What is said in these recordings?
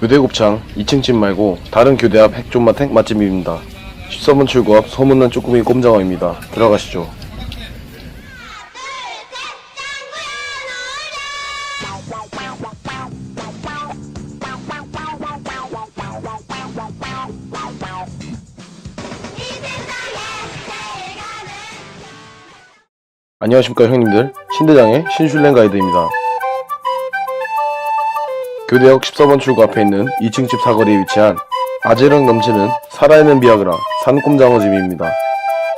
교대곱창 2층 집 말고 다른 교대 앞 핵존맛탱 맛집입니다. 13번 출구 앞 소문난 쭈꾸미 꼼장어입니다. 들어가시죠. 안녕하십니까 형님들 신대장의 신슐랭 가이드입니다. 교대역 14번 출구 앞에 있는 2층 집 사거리에 위치한 아재력 넘치는 살아있는 비아그라 산꼼장어집입니다.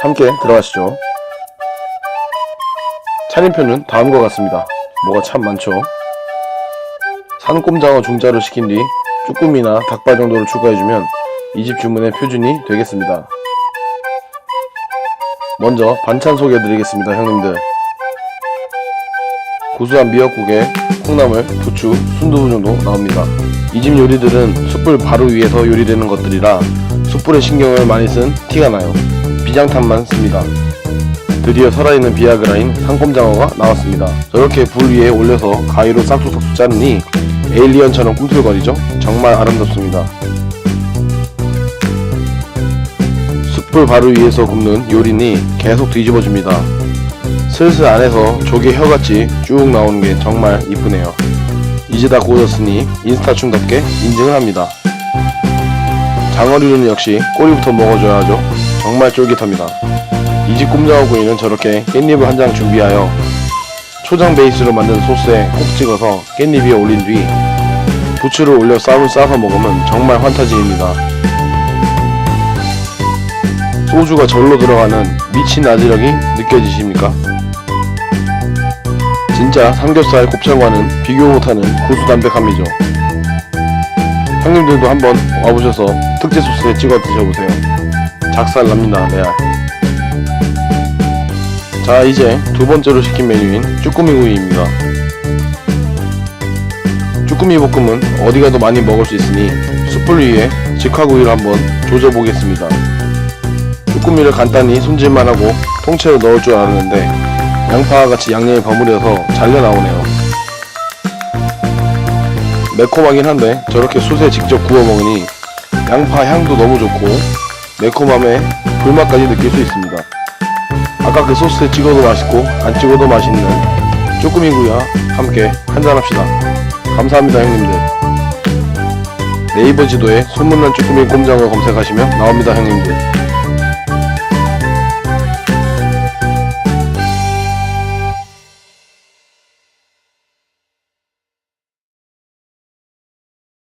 함께 들어가시죠. 차림표는 다음과 같습니다. 뭐가 참 많죠. 산꼼장어 중짜로 시킨 뒤 쭈꾸미나 닭발 정도를 추가해주면 이 집 주문의 표준이 되겠습니다. 먼저 반찬 소개해드리겠습니다, 형님들. 고소한 미역국에 콩나물, 부추, 순두부 정도 나옵니다. 이 집 요리들은 숯불 바로 위에서 요리되는 것들이라 숯불에 신경을 많이 쓴 티가 나요. 비장탄만 씁니다. 드디어 살아있는 비아그라인 상꼼장어가 나왔습니다. 저렇게 불 위에 올려서 가위로 싹둑싹둑 자르니 에일리언처럼 꿈틀거리죠? 정말 아름답습니다. 숯불 바로 위에서 굽는 요리니 계속 뒤집어줍니다. 슬슬 안에서 조개 혀같이 쭉 나오는 게 정말 이쁘네요. 이제 다 구워졌으니 인스타춤답게 인증을 합니다. 장어류는 역시 꼬리부터 먹어줘야 하죠. 정말 쫄깃합니다. 이 집 꼼장어구이는 저렇게 깻잎을 한 장 준비하여 초장 베이스로 만든 소스에 콕 찍어서 깻잎 위에 올린 뒤 부추를 올려 쌈을 싸서 먹으면 정말 환타지입니다. 소주가 절로 들어가는 미친 아지력이 느껴지십니까? 진짜 삼겹살 곱창과는 비교 못하는 고수담백함이죠. 형님들도 한번 와보셔서 특제 소스에 찍어 드셔보세요. 작살 납니다, 레알. 자, 이제 두 번째로 시킨 메뉴인 쭈꾸미 구이입니다. 쭈꾸미 볶음은 어디 가도 많이 먹을 수 있으니 숯불 위에 직화구이를 한번 조져보겠습니다. 쭈꾸미를 간단히 손질만 하고 통째로 넣을 줄 알았는데 양파와 같이 양념이 버무려서 잘려 나오네요. 매콤하긴 한데 저렇게 숯에 직접 구워 먹으니 양파 향도 너무 좋고 매콤함에 불맛까지 느낄 수 있습니다. 아까 그 소스에 찍어도 맛있고 안 찍어도 맛있는 쭈꾸미 구이와 함께 한잔합시다. 감사합니다 형님들. 네이버 지도에 소문난 쭈꾸미 꼼장어 검색하시면 나옵니다 형님들.